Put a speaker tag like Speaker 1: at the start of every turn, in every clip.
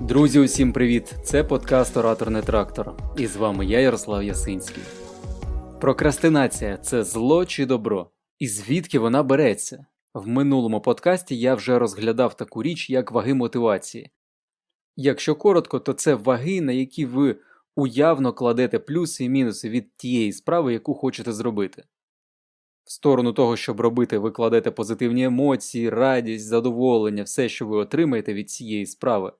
Speaker 1: Друзі, усім привіт! Це подкаст Оратор не трактор. І з вами я, Ярослав Ясинський. Прокрастинація це зло чи добро? І звідки вона береться? В минулому подкасті я вже розглядав таку річ, як ваги мотивації. Якщо коротко, то це ваги, на які ви уявно кладете плюси і мінуси від тієї справи, яку хочете зробити. В сторону того, щоб робити, ви кладете позитивні емоції, радість, задоволення, все, що ви отримаєте від цієї справи.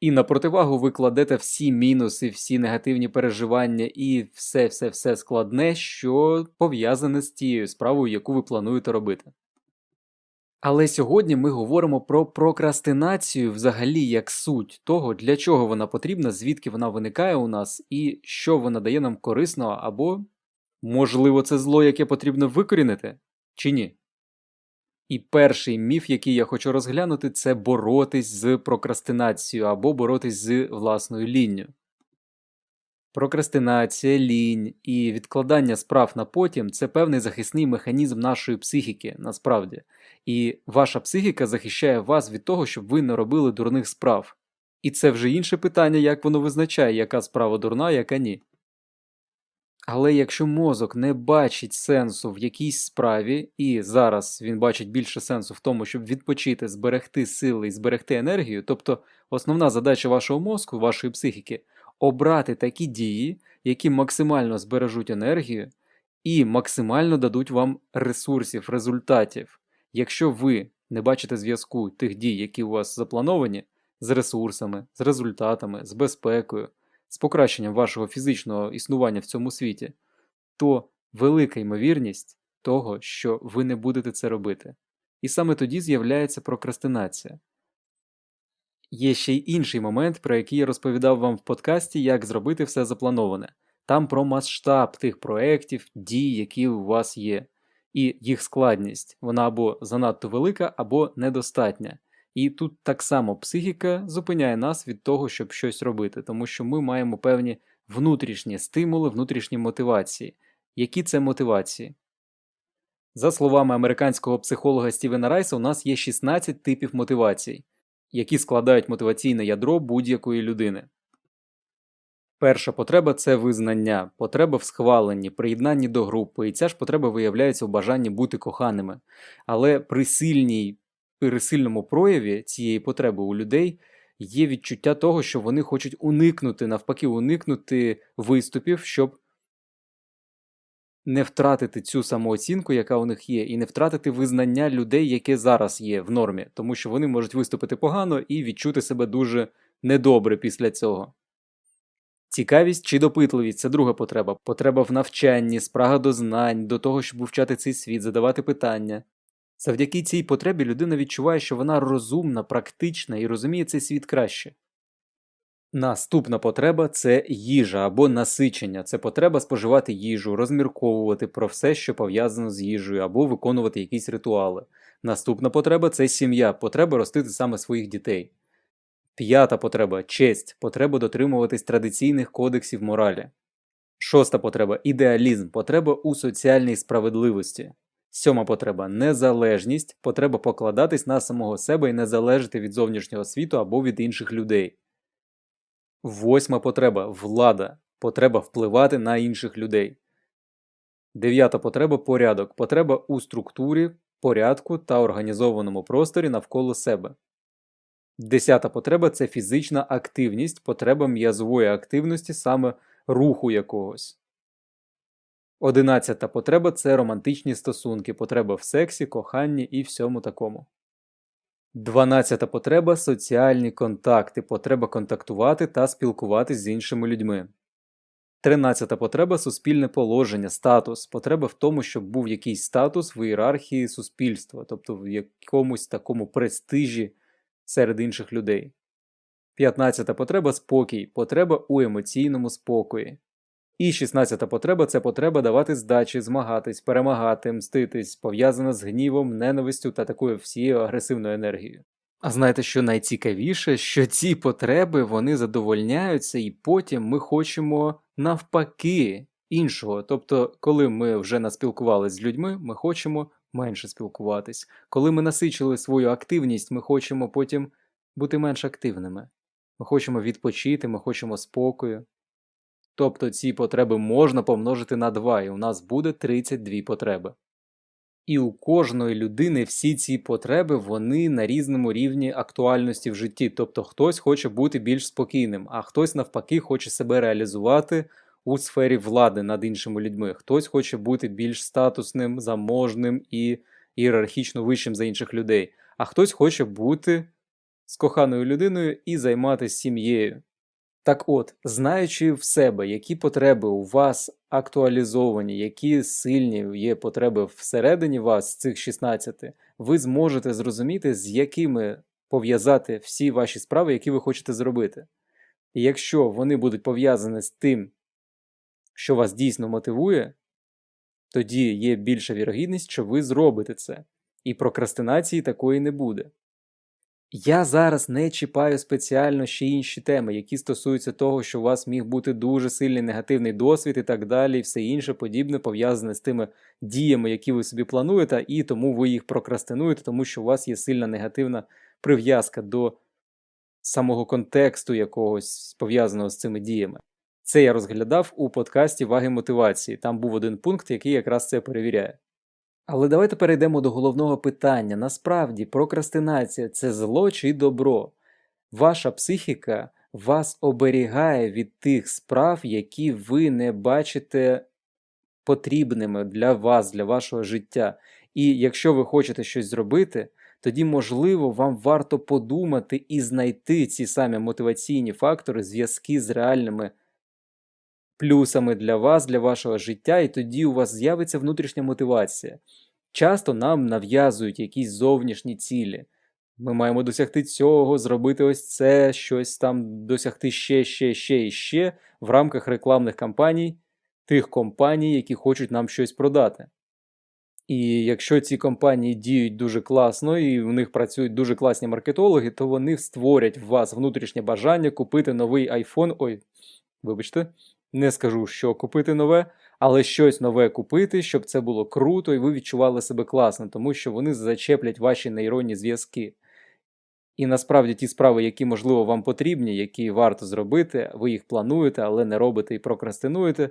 Speaker 1: І на противагу ви кладете всі мінуси, всі негативні переживання і все-все-все складне, що пов'язане з тією справою, яку ви плануєте робити. Але сьогодні ми говоримо про прокрастинацію взагалі як суть того, для чого вона потрібна, звідки вона виникає у нас і що вона дає нам корисного, або, можливо, це зло, яке потрібно викорінити, чи ні. І перший міф, який я хочу розглянути, це боротись з прокрастинацією або боротись з власною лінню. Прокрастинація, лінь і відкладання справ на потім це певний захисний механізм нашої психіки, насправді. І ваша психіка захищає вас від того, щоб ви не робили дурних справ. І це вже інше питання, як воно визначає, яка справа дурна, яка ні. Але якщо мозок не бачить сенсу в якійсь справі, і зараз він бачить більше сенсу в тому, щоб відпочити, зберегти сили і зберегти енергію, тобто основна задача вашого мозку, вашої психіки обрати такі дії, які максимально збережуть енергію і максимально дадуть вам ресурсів, результатів. Якщо ви не бачите зв'язку тих дій, які у вас заплановані, з ресурсами, з результатами, з безпекою, з покращенням вашого фізичного існування в цьому світі, то велика ймовірність того, що ви не будете це робити. І саме тоді з'являється прокрастинація. Є ще й інший момент, про який я розповідав вам в подкасті, як зробити все заплановане. Там про масштаб тих проєктів, дій, які у вас є, і їх складність. Вона або занадто велика, або недостатня. І тут так само психіка зупиняє нас від того, щоб щось робити, тому що ми маємо певні внутрішні стимули, внутрішні мотивації. Які це мотивації? За словами американського психолога Стівена Райса, у нас є 16 типів мотивацій, які складають мотиваційне ядро будь-якої людини. Перша потреба це визнання, потреба в схваленні, приєднанні до групи, і ця ж потреба виявляється в бажанні бути коханими. Але при сильній при сильному прояві цієї потреби у людей є відчуття того, що вони хочуть уникнути, навпаки, уникнути виступів, щоб не втратити цю самооцінку, яка у них є, і не втратити визнання людей, яке зараз є в нормі, тому що вони можуть виступити погано і відчути себе дуже недобре після цього. Цікавість чи допитливість це друга потреба. Потреба в навчанні, спрага до знань, до того, щоб вивчати цей світ, задавати питання. Завдяки цій потребі людина відчуває, що вона розумна, практична і розуміє цей світ краще. Наступна потреба це їжа або насичення. Це потреба споживати їжу, розмірковувати про все, що пов'язано з їжею, або виконувати якісь ритуали. Наступна потреба це сім'я, потреба ростити саме своїх дітей. П'ята потреба честь, потреба дотримуватись традиційних кодексів моралі. Шоста потреба ідеалізм, потреба у соціальній справедливості. Сьома потреба незалежність, потреба покладатись на самого себе і не залежати від зовнішнього світу або від інших людей. Восьма потреба влада, потреба впливати на інших людей. Дев'ята потреба порядок, потреба у структурі, порядку та організованому просторі навколо себе. Десята потреба це фізична активність, потреба м'язової активності, саме руху якогось. Одинадцята потреба це романтичні стосунки, потреба в сексі, коханні і всьому такому. Дванадцята потреба соціальні контакти, потреба контактувати та спілкуватись з іншими людьми. Тринадцята потреба суспільне положення, статус, потреба в тому, щоб був якийсь статус в ієрархії суспільства, тобто в якомусь такому престижі серед інших людей. П'ятнадцята потреба спокій, потреба у емоційному спокої. І 16-та потреба це потреба давати здачі, змагатись, перемагати, мститись, пов'язана з гнівом, ненавистю та такою всією агресивною енергією. А знаєте, що найцікавіше, що ці потреби вони задовольняються, і потім ми хочемо навпаки іншого. Тобто, коли ми вже наспілкувалися з людьми, ми хочемо менше спілкуватись. Коли ми насичили свою активність, ми хочемо потім бути менш активними. ми хочемо відпочити, ми хочемо спокою. Тобто ці потреби можна помножити на 2, і у нас буде 32 потреби. І у кожної людини всі ці потреби вони на різному рівні актуальності в житті. Тобто хтось хоче бути більш спокійним, а хтось навпаки хоче себе реалізувати у сфері влади над іншими людьми. Хтось хоче бути більш статусним, заможним і ієрархічно вищим за інших людей, а хтось хоче бути з коханою людиною і займатися сім'єю. Так от, знаючи в себе, які потреби у вас актуалізовані, які сильні є потреби всередині вас цих 16, ви зможете зрозуміти, з якими пов'язати всі ваші справи, які ви хочете зробити. І якщо вони будуть пов'язані з тим, що вас дійсно мотивує, тоді є більша вірогідність, що ви зробите це, і прокрастинації такої не буде. Я зараз не чіпаю спеціально ще інші теми, які стосуються того, що у вас міг бути дуже сильний негативний досвід і так далі, і все інше подібне пов'язане з тими діями, які ви собі плануєте, і тому ви їх прокрастинуєте, тому що у вас є сильна негативна прив'язка до самого контексту якогось пов'язаного з цими діями. Це я розглядав у подкасті Ваги мотивації. Там був один пункт, який якраз це перевіряє. Але давайте перейдемо до головного питання. Насправді, прокрастинація це зло чи добро? Ваша психіка вас оберігає від тих справ, які ви не бачите потрібними для вас, для вашого життя. І якщо ви хочете щось зробити, тоді, можливо, вам варто подумати і знайти ці самі мотиваційні фактори, зв'язки з реальними плюсами для вас, для вашого життя, і тоді у вас з'явиться внутрішня мотивація. Часто нам нав'язують якісь зовнішні цілі. Ми маємо досягти цього, зробити ось це, щось там досягти ще, ще, ще і ще в рамках рекламних кампаній тих компаній, які хочуть нам щось продати. І якщо ці компанії діють дуже класно і в них працюють дуже класні маркетологи, то вони створять в вас внутрішнє бажання купити новий iPhone. Ой, вибачте, не скажу, що купити нове, але щось нове купити, щоб це було круто і ви відчували себе класно, тому що вони зачеплять ваші нейронні зв'язки. І насправді ті справи, які, можливо, вам потрібні, які варто зробити, ви їх плануєте, але не робите і прокрастинуєте,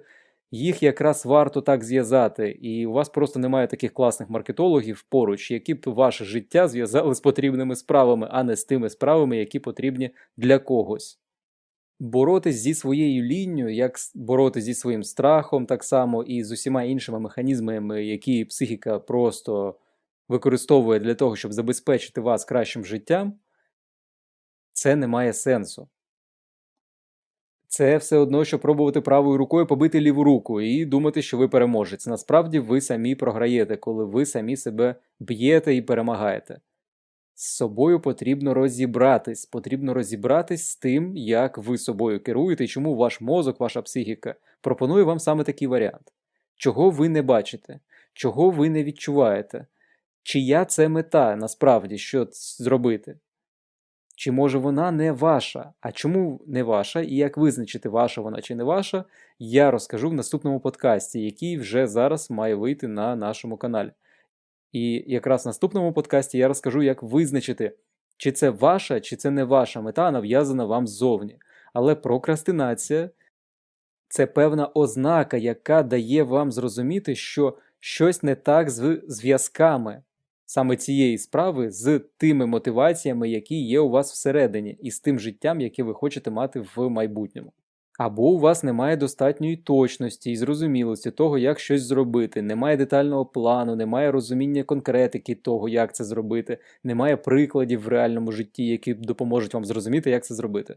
Speaker 1: їх якраз варто так зв'язати. І у вас просто немає таких класних маркетологів поруч, які б ваше життя зв'язали з потрібними справами, а не з тими справами, які потрібні для когось боротись зі своєю лінією, як боротись зі своїм страхом, так само і з усіма іншими механізмами, які психіка просто використовує для того, щоб забезпечити вас кращим життям, це не має сенсу. Це все одно, що пробувати правою рукою побити ліву руку і думати, що ви переможець. Насправді ви самі програєте, коли ви самі себе б'єте і перемагаєте. З собою потрібно розібратись. Потрібно розібратись з тим, як ви собою керуєте і чому ваш мозок, ваша психіка пропонує вам саме такий варіант. Чого ви не бачите, чого ви не відчуваєте, чия це мета насправді що зробити? Чи може вона не ваша? А чому не ваша, і як визначити, ваша вона чи не ваша, я розкажу в наступному подкасті, який вже зараз має вийти на нашому каналі. І якраз в наступному подкасті я розкажу, як визначити, чи це ваша, чи це не ваша мета, нав'язана вам ззовні. Але прокрастинація це певна ознака, яка дає вам зрозуміти, що щось не так з зв'язками саме цієї справи з тими мотиваціями, які є у вас всередині, і з тим життям, яке ви хочете мати в майбутньому. Або у вас немає достатньої точності і зрозумілості того, як щось зробити, немає детального плану, немає розуміння конкретики того, як це зробити, немає прикладів в реальному житті, які допоможуть вам зрозуміти, як це зробити.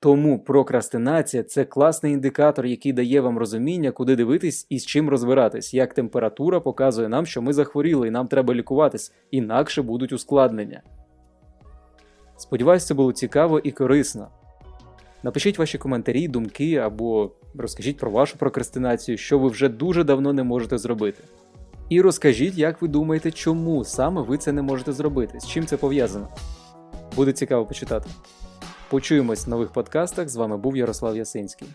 Speaker 1: Тому прокрастинація це класний індикатор, який дає вам розуміння, куди дивитись і з чим розбиратись, як температура показує нам, що ми захворіли і нам треба лікуватись, інакше будуть ускладнення. Сподіваюсь, це було цікаво і корисно. Напишіть ваші коментарі, думки або розкажіть про вашу прокрастинацію, що ви вже дуже давно не можете зробити. І розкажіть, як ви думаєте, чому саме ви це не можете зробити, з чим це пов'язано. Буде цікаво почитати. Почуємось в нових подкастах. З вами був Ярослав Ясинський.